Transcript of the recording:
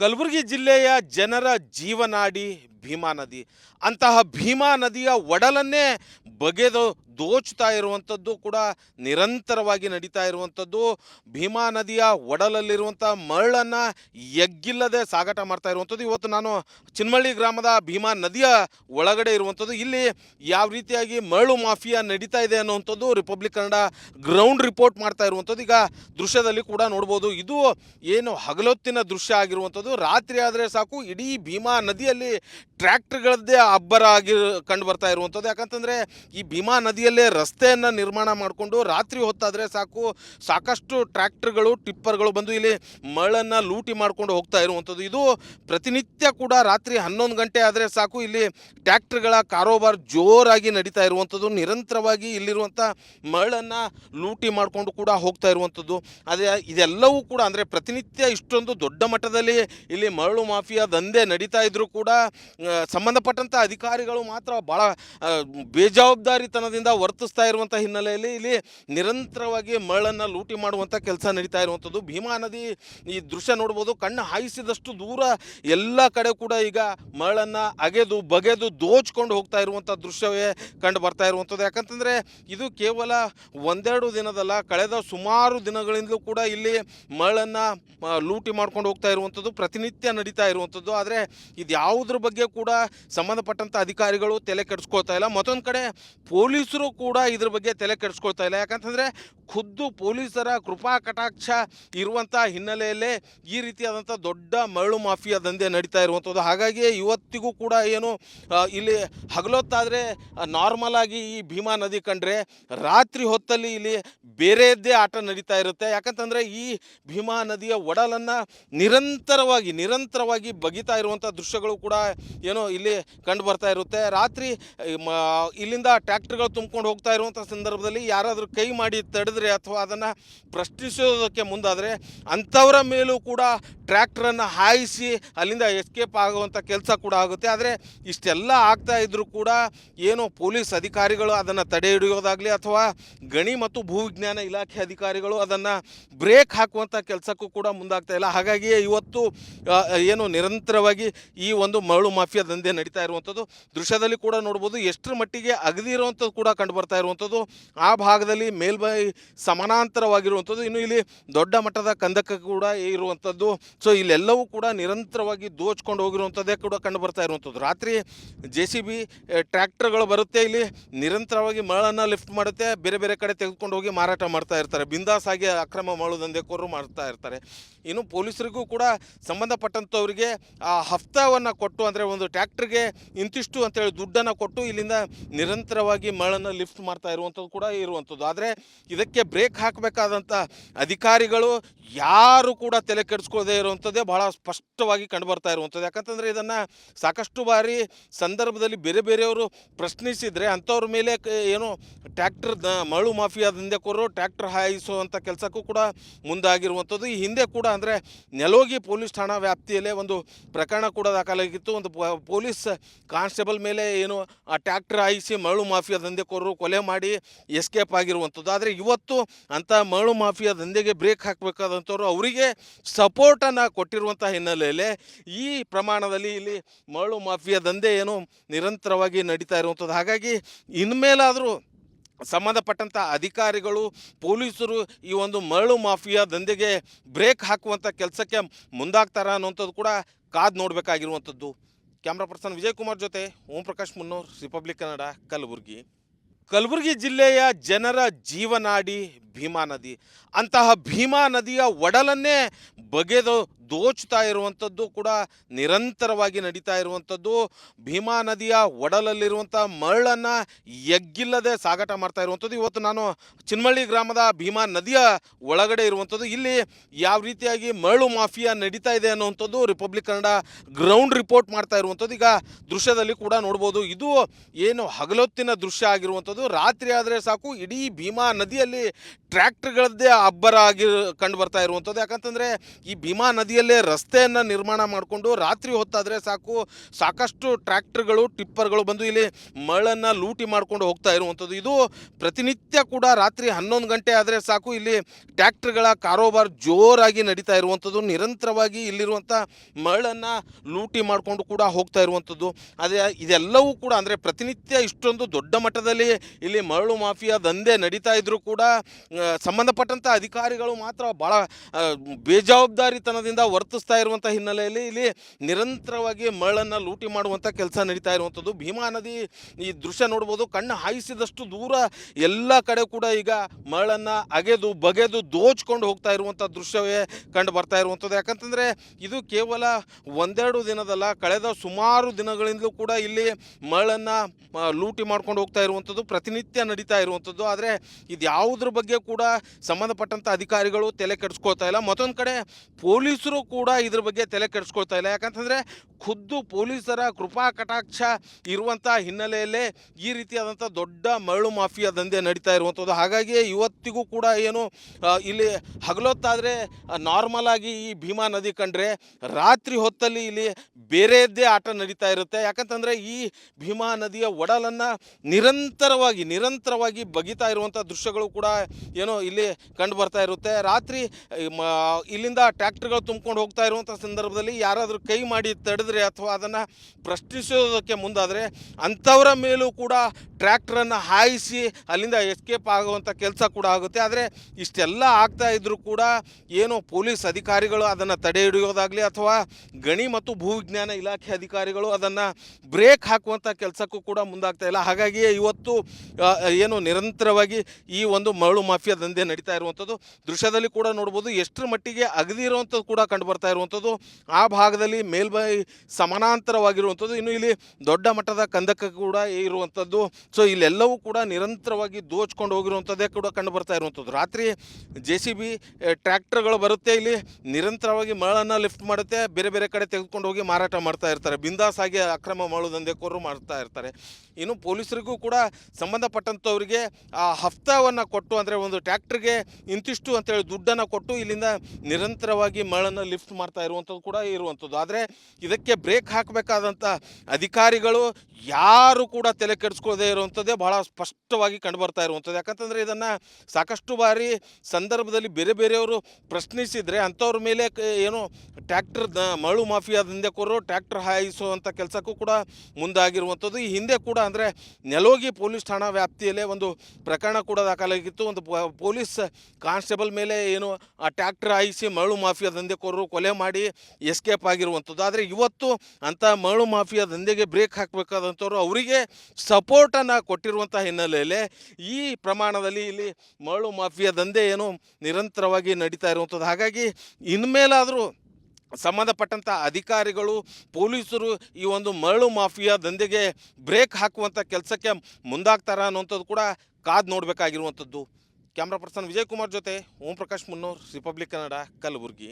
ಕಲಬುರಗಿ ಜಿಲ್ಲೆಯ ಜನರ ಜೀವನಾಡಿ ಭೀಮಾ ನದಿ. ಅಂತಹ ಭೀಮಾ ನದಿಯ ಒಡಲನ್ನೇ ಬಗೆದು ದೋಚ್ತಾ ಇರುವಂಥದ್ದು ಕೂಡ ನಿರಂತರವಾಗಿ ನಡೀತಾ ಇರುವಂಥದ್ದು. ಭೀಮಾ ನದಿಯ ಒಡಲಲ್ಲಿರುವಂಥ ಮರಳನ್ನು ಎಗ್ಗಿಲ್ಲದೆ ಸಾಗಾಟ ಮಾಡ್ತಾ ಇರುವಂಥದ್ದು. ಇವತ್ತು ನಾನು ಚಿನ್ಮಳ್ಳಿ ಗ್ರಾಮದ ಭೀಮಾ ನದಿಯ ಒಳಗಡೆ ಇರುವಂಥದ್ದು. ಇಲ್ಲಿ ಯಾವ ರೀತಿಯಾಗಿ ಮರಳು ಮಾಫಿಯಾ ನಡೀತಾ ಇದೆ ಅನ್ನುವಂಥದ್ದು ರಿಪಬ್ಲಿಕ್ ಕನ್ನಡ ಗ್ರೌಂಡ್ ರಿಪೋರ್ಟ್ ಮಾಡ್ತಾ ಇರುವಂಥದ್ದು. ಈಗ ದೃಶ್ಯದಲ್ಲಿ ಕೂಡ ನೋಡ್ಬೋದು. ಇದು ಏನು ಹಗಲೊತ್ತಿನ ದೃಶ್ಯ ಆಗಿರುವಂಥದ್ದು. ರಾತ್ರಿ ಆದರೆ ಸಾಕು, ಇಡೀ ಭೀಮಾ ನದಿಯಲ್ಲಿ ಟ್ರ್ಯಾಕ್ಟರ್ಗಳದ್ದೇ ಅಬ್ಬರ ಆಗಿ ಕಂಡು ಬರ್ತಾ ಇರುವಂಥದ್ದು. ಯಾಕಂತಂದರೆ ಈ ಭೀಮಾ ನದಿಯಲ್ಲೇ ರಸ್ತೆಯನ್ನು ನಿರ್ಮಾಣ ಮಾಡಿಕೊಂಡು ರಾತ್ರಿ ಹೊತ್ತಾದರೆ ಸಾಕು, ಸಾಕಷ್ಟು ಟ್ರ್ಯಾಕ್ಟರ್ಗಳು, ಟಿಪ್ಪರ್ಗಳು ಬಂದು ಇಲ್ಲಿ ಮರಳನ್ನು ಲೂಟಿ ಮಾಡಿಕೊಂಡು ಹೋಗ್ತಾ ಇರುವಂಥದ್ದು. ಇದು ಪ್ರತಿನಿತ್ಯ ಕೂಡ ರಾತ್ರಿ ಹನ್ನೊಂದು ಗಂಟೆ ಆದರೆ ಸಾಕು, ಇಲ್ಲಿ ಟ್ರ್ಯಾಕ್ಟರ್ಗಳ ಕಾರೋಬಾರ್ ಜೋರಾಗಿ ನಡೀತಾ ಇರುವಂಥದ್ದು. ನಿರಂತರವಾಗಿ ಇಲ್ಲಿರುವಂಥ ಮರಳನ್ನು ಲೂಟಿ ಮಾಡಿಕೊಂಡು ಕೂಡ ಹೋಗ್ತಾ ಇರುವಂಥದ್ದು. ಅದೇ ಇದೆಲ್ಲವೂ ಕೂಡ ಅಂದರೆ ಪ್ರತಿನಿತ್ಯ ಇಷ್ಟೊಂದು ದೊಡ್ಡ ಮಟ್ಟದಲ್ಲಿ ಇಲ್ಲಿ ಮರಳು ಮಾಫಿಯಾ ದಂಧೆ ನಡೀತಾ ಇದ್ದರೂ ಕೂಡ ಸಂಬಂಧಪಟ್ಟಂಥ ಅಧಿಕಾರಿಗಳು ಮಾತ್ರ ಭಾಳ ಬೇಜವಾಬ್ದಾರಿತನದಿಂದ ವರ್ತಿಸ್ತಾ ಇರುವಂಥ ಹಿನ್ನೆಲೆಯಲ್ಲಿ ಇಲ್ಲಿ ನಿರಂತರವಾಗಿ ಮರಳನ್ನು ಲೂಟಿ ಮಾಡುವಂಥ ಕೆಲಸ ನಡೀತಾ ಇರುವಂಥದ್ದು ಭೀಮಾ ನದಿ ಈ ದೃಶ್ಯ ನೋಡ್ಬೋದು. ಕಣ್ಣು ಹಾಯಿಸಿದಷ್ಟು ದೂರ ಎಲ್ಲ ಕಡೆ ಕೂಡ ಈಗ ಮರಳನ್ನು ಅಗೆದು ಬಗೆದು ದೋಚ್ಕೊಂಡು ಹೋಗ್ತಾ ಇರುವಂಥ ದೃಶ್ಯವೇ ಕಂಡು ಬರ್ತಾ ಇರುವಂಥದ್ದು ಯಾಕಂತಂದರೆ ಇದು ಕೇವಲ ಒಂದೆರಡು ದಿನದಲ್ಲ, ಕಳೆದ ಸುಮಾರು ದಿನಗಳಿಂದಲೂ ಕೂಡ ಇಲ್ಲಿ ಮರಳನ್ನು ಲೂಟಿ ಮಾಡ್ಕೊಂಡು ಹೋಗ್ತಾ ಇರುವಂಥದ್ದು ಪ್ರತಿನಿತ್ಯ ನಡೀತಾ ಇರುವಂಥದ್ದು ಆದರೆ ಇದು ಯಾವುದ್ರ ಬಗ್ಗೆ ಕೂಡ ಸಂಬಂಧಪಟ್ಟಂಥ ಅಧಿಕಾರಿಗಳು ತಲೆ ಕೆಡಿಸ್ಕೊಳ್ತಾ ಇಲ್ಲ. ಮತ್ತೊಂದು ಕಡೆ ಪೊಲೀಸರು ಕೂಡ ಇದ್ರ ಬಗ್ಗೆ ತಲೆ ಕೆಡಿಸ್ಕೊಳ್ತಾ ಇಲ್ಲ. ಯಾಕಂತಂದರೆ ಖುದ್ದು ಪೊಲೀಸರ ಕೃಪಾ ಕಟಾಕ್ಷ ಇರುವಂಥ ಹಿನ್ನೆಲೆಯಲ್ಲೇ ಈ ರೀತಿಯಾದಂಥ ದೊಡ್ಡ ಮರಳು ಮಾಫಿಯಾ ದಂಧೆ ನಡೀತಾ ಇರುವಂಥದ್ದು ಹಾಗಾಗಿ ಇವತ್ತಿಗೂ ಕೂಡ ಏನು ಇಲ್ಲಿ ಹಗಲೊತ್ತಾದರೆ ನಾರ್ಮಲ್ ಆಗಿ ಈ ಭೀಮಾ ನದಿ ಕಂಡ್ರೆ ರಾತ್ರಿ ಹೊತ್ತಲ್ಲಿ ಇಲ್ಲಿ ಬೇರೆಯದ್ದೇ ಆಟ ನಡೀತಾ ಇರುತ್ತೆ. ಯಾಕಂತಂದರೆ ಈ ಭೀಮಾ ನದಿಯ ಒಡಲನ್ನು ನಿರಂತರವಾಗಿ ನಿರಂತರವಾಗಿ ಬಗಿತಾ ಇರುವಂಥ ದೃಶ್ಯಗಳು ಕೂಡ ಏನೋ ಇಲ್ಲಿ ಕಂಡು ಬರ್ತಾ ಇರುತ್ತೆ. ರಾತ್ರಿ ಇಲ್ಲಿಂದ ಟ್ರ್ಯಾಕ್ಟರ್ಗಳು ತುಂಬ್ಕೊಂಡು ಹೋಗ್ತಾ ಇರುವಂಥ ಸಂದರ್ಭದಲ್ಲಿ ಯಾರಾದರೂ ಕೈ ಮಾಡಿ ತಡೆದ್ರೆ ಅಥವಾ ಅದನ್ನು ಪ್ರಶ್ನಿಸೋದಕ್ಕೆ ಮುಂದಾದರೆ ಅಂಥವರ ಮೇಲೂ ಕೂಡ ಟ್ರ್ಯಾಕ್ಟ್ರನ್ನು ಹಾಯಿಸಿ ಅಲ್ಲಿಂದ ಎಸ್ಕೇಪ್ ಆಗುವಂಥ ಕೆಲಸ ಕೂಡ ಆಗುತ್ತೆ. ಆದರೆ ಇಷ್ಟೆಲ್ಲ ಆಗ್ತಾ ಇದ್ದರೂ ಕೂಡ ಏನು ಪೊಲೀಸ್ ಅಧಿಕಾರಿಗಳು ಅದನ್ನು ತಡೆ ಹಿಡಿಯೋದಾಗಲಿ ಅಥವಾ ಗಣಿ ಮತ್ತು ಭೂವಿಜ್ಞಾನ ಇಲಾಖೆ ಅಧಿಕಾರಿಗಳು ಅದನ್ನು ಬ್ರೇಕ್ ಹಾಕುವಂಥ ಕೆಲಸಕ್ಕೂ ಕೂಡ ಮುಂದಾಗ್ತಾ ಇಲ್ಲ. ಹಾಗಾಗಿ ಇವತ್ತು ಏನು ನಿರಂತರವಾಗಿ ಈ ಒಂದು ಮರಳು ಮಾಫಿಯಾ ದಂಧೆ ನಡೀತಾ ಇರುವಂಥದ್ದು, ದೃಶ್ಯದಲ್ಲಿ ಕೂಡ ನೋಡ್ಬೋದು ಎಷ್ಟರ ಮಟ್ಟಿಗೆ ಅಗದಿರುವಂಥದ್ದು ಕೂಡ ಕಂಡು ಬರ್ತಾ ಇರುವಂಥದ್ದು. ಆ ಭಾಗದಲ್ಲಿ ಮೇಲ್ಮೈ ಸಮಾನಾಂತರವಾಗಿರುವಂಥದ್ದು. ಇನ್ನು ಇಲ್ಲಿ ದೊಡ್ಡ ಮಟ್ಟದ ಕಂದಕ ಕೂಡ ಇರುವಂಥದ್ದು. ಸೊ ಇಲ್ಲೆಲ್ಲವೂ ಕೂಡ ನಿರಂತರವಾಗಿ ದೋಚ್ಕೊಂಡು ಹೋಗಿರುವಂಥದ್ದೇ ಕೂಡ ಕಂಡು ಬರ್ತಾ ಇರುವಂಥದ್ದು. ರಾತ್ರಿ ಜೆ ಸಿ ಬಿ ಟ್ರ್ಯಾಕ್ಟರ್ಗಳು ಬರುತ್ತೆ ಇಲ್ಲಿ. ನಿರಂತರವಾಗಿ ಮರಳನ್ನು ಲಿಫ್ಟ್ ಮಾಡುತ್ತೆ. ಬೇರೆ ಬೇರೆ ಕಡೆ ತೆಗೆದುಕೊಂಡು ಹೋಗಿ ಮಾರಾಟ ಮಾಡ್ತಾ ಇರ್ತಾರೆ. ಬಿಂದಾಸ್ ಆಗಿ ಅಕ್ರಮ ಮರಳು ದಂಧೆಕೋರು ಮಾಡ್ತಾ ಇರ್ತಾರೆ. ಇನ್ನು ಪೊಲೀಸರಿಗೂ ಕೂಡ ಸಂಬಂಧಪಟ್ಟಂಥವರಿಗೆ ಆ ಹಫ್ತಾವನ್ನು ಕೊಟ್ಟು ಅಂದರೆ ಒಂದು ಟ್ರ್ಯಾಕ್ಟ್ರಿಗೆ ಇಂತಿಷ್ಟು ಅಂತೇಳಿ ದುಡ್ಡನ್ನು ಕೊಟ್ಟು ಇಲ್ಲಿಂದ ನಿರಂತರವಾಗಿ ಮರಳನ್ನು ಲಿಫ್ಟ್ ಮಾಡ್ತಾ ಇರುವಂಥದ್ದು ಕೂಡ ಇರುವಂಥದ್ದು. ಆದರೆ ಇದಕ್ಕೆ ಬ್ರೇಕ್ ಹಾಕಬೇಕಾದಂಥ ಅಧಿಕಾರಿಗಳು ಯಾರು ಕೂಡ ತಲೆ ಕೆಡಿಸ್ಕೊಳ್ಳದೆ ಇರುವಂಥದ್ದೇ ಬಹಳ ಸ್ಪಷ್ಟವಾಗಿ ಕಂಡುಬರ್ತಾ ಇರುವಂಥದ್ದು ಯಾಕಂತಂದರೆ ಇದನ್ನು ಸಾಕಷ್ಟು ಬಾರಿ ಸಂದರ್ಭದಲ್ಲಿ ಬೇರೆ ಬೇರೆಯವರು ಪ್ರಶ್ನಿಸಿದರೆ ಅಂಥವ್ರ ಮೇಲೆ ಏನು ಟ್ರ್ಯಾಕ್ಟರ್ ದ ಮರಳು ಮಾಫಿಯಾ ದಂಧೆಕೋರರು ಟ್ರ್ಯಾಕ್ಟರ್ ಹಾಯಿಸುವಂಥ ಕೆಲಸಕ್ಕೂ ಕೂಡ ಮುಂದಾಗಿರುವಂಥದ್ದು ಈ ಹಿಂದೆ ಕೂಡ ಅಂದರೆ ನೆಲೋಗಿ ಪೊಲೀಸ್ ಠಾಣಾ ವ್ಯಾಪ್ತಿಯಲ್ಲೇ ಒಂದು ಪ್ರಕರಣ ಕೂಡ ದಾಖಲಾಗಿತ್ತು. ಒಂದು ಪೊಲೀಸ್ ಕಾನ್ಸ್ಟೇಬಲ್ ಮೇಲೆ ಏನು ಆ ಟ್ರ್ಯಾಕ್ಟರ್ ಹಾಯಿಸಿ ಮರಳು ಮಾಫಿಯಾ ದಂಧೆಕೋರರು ಕೊಲೆ ಮಾಡಿ ಎಸ್ಕೇಪ್ ಆಗಿರುವಂಥದ್ದು ಆದರೆ ಇವತ್ತು ಅಂಥ ಮರಳು ಮಾಫಿಯಾ ದಂಧೆಗೆ ಬ್ರೇಕ್ ಹಾಕಬೇಕಾದಂಥವ್ರು ಅವರಿಗೆ ಸಪೋರ್ಟನ್ನು ಕೊಟ್ಟಿರುವಂಥ ಹಿನ್ನೆಲೆಯಲ್ಲಿ ಈ ಪ್ರಮಾಣದಲ್ಲಿ ಇಲ್ಲಿ ಮರಳು ಮಾಫಿಯಾ ದಂಧೆ ಏನು ನಿರಂತರವಾಗಿ ನಡೀತಾ ಇರುವಂಥದ್ದು. ಹಾಗಾಗಿ ಇನ್ಮೇಲಾದರೂ ಸಂಬಂಧಪಟ್ಟಂಥ ಅಧಿಕಾರಿಗಳು, ಪೊಲೀಸರು ಈ ಒಂದು ಮರಳು ಮಾಫಿಯಾ ದಂಧೆಗೆ ಬ್ರೇಕ್ ಹಾಕುವಂಥ ಕೆಲಸಕ್ಕೆ ಮುಂದಾಗ್ತಾರ ಅನ್ನುವಂಥದ್ದು ಕೂಡ ಕಾದು ನೋಡಬೇಕಾಗಿರುವಂಥದ್ದು. ಕ್ಯಾಮ್ರಾ ಪರ್ಸನ್ ವಿಜಯ್ ಕುಮಾರ್ ಜೊತೆ ಓಂ ಪ್ರಕಾಶ್ ಮುನ್ನೂರ್, ರಿಪಬ್ಲಿಕ್ ಕನ್ನಡ, ಕಲಬುರಗಿ. ಕಲಬುರಗಿ ಜಿಲ್ಲೆಯ ಜನರ ಜೀವನಾಡಿ ಭೀಮಾ ನದಿ. ಅಂತಹ ಭೀಮಾ ನದಿಯ ಒಡಲನ್ನೇ ಬಗೆದು ದೋಚ್ತಾ ಇರುವಂಥದ್ದು ಕೂಡ ನಿರಂತರವಾಗಿ ನಡೀತಾ ಇರುವಂಥದ್ದು. ಭೀಮಾ ನದಿಯ ಒಡಲಲ್ಲಿರುವಂಥ ಮರಳನ್ನು ಎಗ್ಗಿಲ್ಲದೆ ಸಾಗಾಟ ಮಾಡ್ತಾ ಇರುವಂಥದ್ದು. ಇವತ್ತು ನಾನು ಚಿನ್ಮಳ್ಳಿ ಗ್ರಾಮದ ಭೀಮಾ ನದಿಯ ಒಳಗಡೆ ಇರುವಂಥದ್ದು. ಇಲ್ಲಿ ಯಾವ ರೀತಿಯಾಗಿ ಮರಳು ಮಾಫಿಯಾ ನಡೀತಾ ಇದೆ ಅನ್ನುವಂಥದ್ದು ರಿಪಬ್ಲಿಕ್ ಕನ್ನಡ ಗ್ರೌಂಡ್ ರಿಪೋರ್ಟ್ ಮಾಡ್ತಾ ಇರುವಂಥದ್ದು. ಈಗ ದೃಶ್ಯದಲ್ಲಿ ಕೂಡ ನೋಡ್ಬೋದು. ಇದು ಏನು ಹಗಲೊತ್ತಿನ ದೃಶ್ಯ ಆಗಿರುವಂಥದ್ದು. ರಾತ್ರಿ ಆದರೆ ಸಾಕು, ಇಡೀ ಭೀಮಾ ನದಿಯಲ್ಲಿ ಟ್ರ್ಯಾಕ್ಟರ್ಗಳದ್ದೇ ಅಬ್ಬರ ಆಗಿ ಕಂಡು ಬರ್ತಾ ಇರುವಂಥದ್ದು. ಯಾಕಂತಂದರೆ ಈ ಭೀಮಾ ನದಿಯ ಬದಿಯಲ್ಲೇ ರಸ್ತೆಯನ್ನು ನಿರ್ಮಾಣ ಮಾಡಿಕೊಂಡು ರಾತ್ರಿ ಹೊತ್ತಾದರೆ ಸಾಕು, ಸಾಕಷ್ಟು ಟ್ರ್ಯಾಕ್ಟರ್ಗಳು, ಟಿಪ್ಪರ್ಗಳು ಬಂದು ಇಲ್ಲಿ ಮರಳನ್ನು ಲೂಟಿ ಮಾಡ್ಕೊಂಡು ಹೋಗ್ತಾ ಇರುವಂಥದ್ದು. ಇದು ಪ್ರತಿನಿತ್ಯ ಕೂಡ ರಾತ್ರಿ ಹನ್ನೊಂದು ಗಂಟೆ ಆದರೆ ಸಾಕು, ಇಲ್ಲಿ ಟ್ರ್ಯಾಕ್ಟರ್ಗಳ ಕಾರೋಬಾರ್ ಜೋರಾಗಿ ನಡೀತಾ ಇರುವಂಥದ್ದು. ನಿರಂತರವಾಗಿ ಇಲ್ಲಿರುವಂಥ ಮರಳನ್ನು ಲೂಟಿ ಮಾಡಿಕೊಂಡು ಕೂಡ ಹೋಗ್ತಾ ಇರುವಂಥದ್ದು. ಅದೇ, ಇದೆಲ್ಲವೂ ಕೂಡ ಅಂದರೆ ಪ್ರತಿನಿತ್ಯ ಇಷ್ಟೊಂದು ದೊಡ್ಡ ಮಟ್ಟದಲ್ಲಿ ಇಲ್ಲಿ ಮರಳು ಮಾಫಿಯಾ ದಂಧೆ ನಡೀತಾ ಇದ್ರೂ ಕೂಡ ಸಂಬಂಧಪಟ್ಟಂಥ ಅಧಿಕಾರಿಗಳು ಮಾತ್ರ ಭಾಳ ಬೇಜವಾಬ್ದಾರಿತನದಿಂದ ವರ್ತಿಸ್ತಾ ಇರುವಂಥ ಹಿನ್ನೆಲೆಯಲ್ಲಿ ಇಲ್ಲಿ ನಿರಂತರವಾಗಿ ಮರಳನ್ನು ಲೂಟಿ ಮಾಡುವಂಥ ಕೆಲಸ ನಡೀತಾ ಇರುವಂಥದ್ದು ಭೀಮಾ ನದಿ ಈ ದೃಶ್ಯ ನೋಡ್ಬೋದು. ಕಣ್ಣು ಹಾಯಿಸಿದಷ್ಟು ದೂರ ಎಲ್ಲ ಕಡೆ ಕೂಡ ಈಗ ಮರಳನ್ನು ಅಗೆದು ಬಗೆದು ದೋಚ್ಕೊಂಡು ಹೋಗ್ತಾ ಇರುವಂಥ ದೃಶ್ಯವೇ ಕಂಡು ಬರ್ತಾ ಇರುವಂಥದ್ದು ಯಾಕಂತಂದರೆ ಇದು ಕೇವಲ ಒಂದೆರಡು ದಿನದಲ್ಲ, ಕಳೆದ ಸುಮಾರು ದಿನಗಳಿಂದಲೂ ಕೂಡ ಇಲ್ಲಿ ಮರಳನ್ನು ಲೂಟಿ ಮಾಡ್ಕೊಂಡು ಹೋಗ್ತಾ ಇರುವಂಥದ್ದು ಪ್ರತಿನಿತ್ಯ ನಡೀತಾ ಇರುವಂಥದ್ದು ಆದರೆ ಇದು ಯಾವುದ್ರ ಬಗ್ಗೆ ಕೂಡ ಸಂಬಂಧಪಟ್ಟಂಥ ಅಧಿಕಾರಿಗಳು ತಲೆ ಕೆಡಿಸ್ಕೊಳ್ತಾ ಇಲ್ಲ. ಮತ್ತೊಂದು ಕಡೆ ಪೊಲೀಸರು ಕೂಡ ಇದ್ರ ಬಗ್ಗೆ ತಲೆ ಕೆಡಿಸ್ಕೊಳ್ತಾ ಇಲ್ಲ. ಯಾಕಂತಂದರೆ ಖುದ್ದು ಪೊಲೀಸರ ಕೃಪಾ ಕಟಾಕ್ಷ ಇರುವಂಥ ಹಿನ್ನೆಲೆಯಲ್ಲೇ ಈ ರೀತಿಯಾದಂಥ ದೊಡ್ಡ ಮರಳು ಮಾಫಿಯಾ ದಂಧೆ ನಡೀತಾ ಇರುವಂಥದ್ದು ಹಾಗಾಗಿ ಇವತ್ತಿಗೂ ಕೂಡ ಏನು ಇಲ್ಲಿ ಹಗಲೊತ್ತಾದರೆ ನಾರ್ಮಲ್ ಆಗಿ ಈ ಭೀಮಾ ನದಿ ಕಂಡ್ರೆ ರಾತ್ರಿ ಹೊತ್ತಲ್ಲಿ ಇಲ್ಲಿ ಬೇರೆದ್ದೇ ಆಟ ನಡೀತಾ ಇರುತ್ತೆ. ಯಾಕಂತಂದರೆ ಈ ಭೀಮಾ ನದಿಯ ಒಡಲನ್ನು ನಿರಂತರವಾಗಿ ನಿರಂತರವಾಗಿ ಬಗಿತಾ ಇರುವಂಥ ದೃಶ್ಯಗಳು ಕೂಡ, ಏನೋ ಇಲ್ಲಿ ಕಂಡು ಬರ್ತಾ ಇರುತ್ತೆ. ರಾತ್ರಿ ಇಲ್ಲಿಂದ ಟ್ರ್ಯಾಕ್ಟರ್ಗಳು ತುಂಬ್ಕೊಂಡು ಹೋಗ್ತಾ ಇರುವಂಥ ಸಂದರ್ಭದಲ್ಲಿ ಯಾರಾದರೂ ಕೈ ಮಾಡಿ ತಡೆದ್ರೆ ಅಥವಾ ಅದನ್ನು ಪ್ರಶ್ನಿಸೋದಕ್ಕೆ ಮುಂದಾದರೆ ಅಂಥವರ ಮೇಲೂ ಕೂಡ ಟ್ರ್ಯಾಕ್ಟ್ರನ್ನು ಹಾಯಿಸಿ ಅಲ್ಲಿಂದ ಎಸ್ಕೇಪ್ ಆಗುವಂಥ ಕೆಲಸ ಕೂಡ ಆಗುತ್ತೆ. ಆದರೆ ಇಷ್ಟೆಲ್ಲ ಆಗ್ತಾ ಇದ್ದರೂ ಕೂಡ ಏನು ಪೊಲೀಸ್ ಅಧಿಕಾರಿಗಳು ಅದನ್ನು ತಡೆ ಹಿಡಿಯೋದಾಗಲಿ ಅಥವಾ ಗಣಿ ಮತ್ತು ಭೂವಿಜ್ಞಾನ ಇಲಾಖೆ ಅಧಿಕಾರಿಗಳು ಅದನ್ನು ಬ್ರೇಕ್ ಹಾಕುವಂಥ ಕೆಲಸಕ್ಕೂ ಕೂಡ ಮುಂದಾಗ್ತಾ ಇಲ್ಲ. ಹಾಗಾಗಿ ಇವತ್ತು ಏನು ನಿರಂತರವಾಗಿ ಈ ಒಂದು ಮರಳು ಮಾಫಿಯಾ ದಂಧೆ ನಡೀತಾ ಇರುವಂಥದ್ದು ದೃಶ್ಯದಲ್ಲಿ ಕೂಡ ನೋಡ್ಬೋದು ಎಷ್ಟರ ಮಟ್ಟಿಗೆ ಅಗದಿರುವಂಥದ್ದು ಕೂಡ ಕಂಡು ಬರ್ತಾ ಇರುವಂಥದ್ದು. ಆ ಭಾಗದಲ್ಲಿ ಮೇಲ್ಬೈ ಸಮಾನಾಂತರವಾಗಿರುವಂಥದ್ದು. ಇನ್ನು ಇಲ್ಲಿ ದೊಡ್ಡ ಮಟ್ಟದ ಕಂದಕ ಕೂಡ ಇರುವಂಥದ್ದು. ಸೊ ಇಲ್ಲೆಲ್ಲವೂ ಕೂಡ ನಿರಂತರವಾಗಿ ದೋಚ್ಕೊಂಡು ಹೋಗಿರುವಂಥದ್ದೇ ಕೂಡ ಕಂಡು ಬರ್ತಾ ಇರುವಂಥದ್ದು. ರಾತ್ರಿ ಜೆ ಸಿ ಬಿ ಟ್ರ್ಯಾಕ್ಟರ್ಗಳು ಬರುತ್ತೆ. ಇಲ್ಲಿ ನಿರಂತರವಾಗಿ ಮರಳನ್ನು ಲಿಫ್ಟ್ ಮಾಡುತ್ತೆ. ಬೇರೆ ಬೇರೆ ಕಡೆ ತೆಗೆದುಕೊಂಡು ಹೋಗಿ ಮಾರಾಟ ಮಾಡ್ತಾ ಇರ್ತಾರೆ. ಬಿಂದಾಸ್ ಆಗಿ ಅಕ್ರಮ ಮರಳು ದಂಧೆಕೋರು ಮಾಡ್ತಾ ಇರ್ತಾರೆ. ಇನ್ನು ಪೊಲೀಸರಿಗೂ ಕೂಡ ಸಂಬಂಧಪಟ್ಟಂಥವರಿಗೆ ಆ ಹಫ್ತಾವನ್ನು ಕೊಟ್ಟು, ಅಂದರೆ ಒಂದು ಟ್ಯಾಕ್ಟ್ರಿಗೆ ಇಂತಿಷ್ಟು ಅಂತೇಳಿ ದುಡ್ಡನ್ನು ಕೊಟ್ಟು, ಇಲ್ಲಿಂದ ನಿರಂತರವಾಗಿ ಮರಳನ್ನು ಲಿಫ್ಟ್ ಮಾಡ್ತಾ ಇರುವಂಥದ್ದು ಕೂಡ ಇರುವಂಥದ್ದು. ಆದರೆ ಇದಕ್ಕೆ ಬ್ರೇಕ್ ಹಾಕಬೇಕಾದಂಥ ಅಧಿಕಾರಿಗಳು ಯಾರು ಕೂಡ ತಲೆ ಕೆಡಿಸ್ಕೊಳ್ಳದೆ ಇರುವಂಥದ್ದೇ ಬಹಳ ಸ್ಪಷ್ಟವಾಗಿ ಕಂಡುಬರ್ತಾ ಇರುವಂಥದ್ದು. ಯಾಕಂತಂದರೆ ಇದನ್ನು ಸಾಕಷ್ಟು ಬಾರಿ ಸಂದರ್ಭದಲ್ಲಿ ಬೇರೆ ಬೇರೆಯವರು ಪ್ರಶ್ನಿಸಿದರೆ ಅಂಥವ್ರ ಮೇಲೆ ಏನು ಟ್ಯಾಕ್ಟರ್ ಮರಳು ಮಾಫಿಯಾ ದಂಧೆಕೋರು ಟ್ಯಾಕ್ಟರ್ ಹಾಯಿಸುವಂಥ ಕೆಲಸಕ್ಕೂ ಕೂಡ ಮುಂದಾಗಿರುವಂಥದ್ದು. ಈ ಹಿಂದೆ ಕೂಡ ಅಂದರೆ ನೆಲೋಗಿ ಪೊಲೀಸ್ ಠಾಣಾ ವ್ಯಾಪ್ತಿಯಲ್ಲೇ ಒಂದು ಪ್ರಕರಣ ಕೂಡ ದಾಖಲಾಗಿತ್ತು. ಒಂದು ಪೊಲೀಸ್ ಕಾನ್ಸ್ಟೇಬಲ್ ಮೇಲೆ ಏನು ಆ ಟ್ಯಾಕ್ಟರ್ ಹಾಯಿಸಿ ಮರಳು ಮಾಫಿಯಾ ದಂಧೆಕೋರರು ಕೊಲೆ ಮಾಡಿ ಎಸ್ಕೇಪ್ ಆಗಿರುವಂಥದ್ದು. ಆದರೆ ಇವತ್ತು ಅಂಥ ಮರಳು ಮಾಫಿಯಾ ದಂಧೆಗೆ ಬ್ರೇಕ್ ಹಾಕಬೇಕಾದಂಥವ್ರು ಅವರಿಗೆ ಸಪೋರ್ಟನ್ನು ಕೊಟ್ಟಿರುವಂಥ ಹಿನ್ನೆಲೆಯಲ್ಲಿ ಈ ಪ್ರಮಾಣದಲ್ಲಿ ಇಲ್ಲಿ ಮರಳು ಮಾಫಿಯಾ ದಂಧೆ ಏನು ನಿರಂತರವಾಗಿ ನಡೀತಾ ಇರುವಂಥದ್ದು. ಹಾಗಾಗಿ ಇನ್ಮೇಲಾದರೂ ಸಂಬಂಧಪಟ್ಟಂಥ ಅಧಿಕಾರಿಗಳು, ಪೊಲೀಸರು ಈ ಒಂದು ಮರಳು ಮಾಫಿಯಾ ದಂಧೆಗೆ ಬ್ರೇಕ್ ಹಾಕುವಂಥ ಕೆಲಸಕ್ಕೆ ಮುಂದಾಗ್ತಾರ ಅನ್ನುವಂಥದ್ದು ಕೂಡ ಕಾದು ನೋಡಬೇಕಾಗಿರುವಂಥದ್ದು. ಕ್ಯಾಮ್ರಾ ಪರ್ಸನ್ ವಿಜಯ್ ಕುಮಾರ್ ಜೊತೆ ಓಂ ಪ್ರಕಾಶ್ ಮುನ್ನೂರ್ ರಿಪಬ್ಲಿಕ್ ಕನ್ನಡ ಕಲಬುರಗಿ.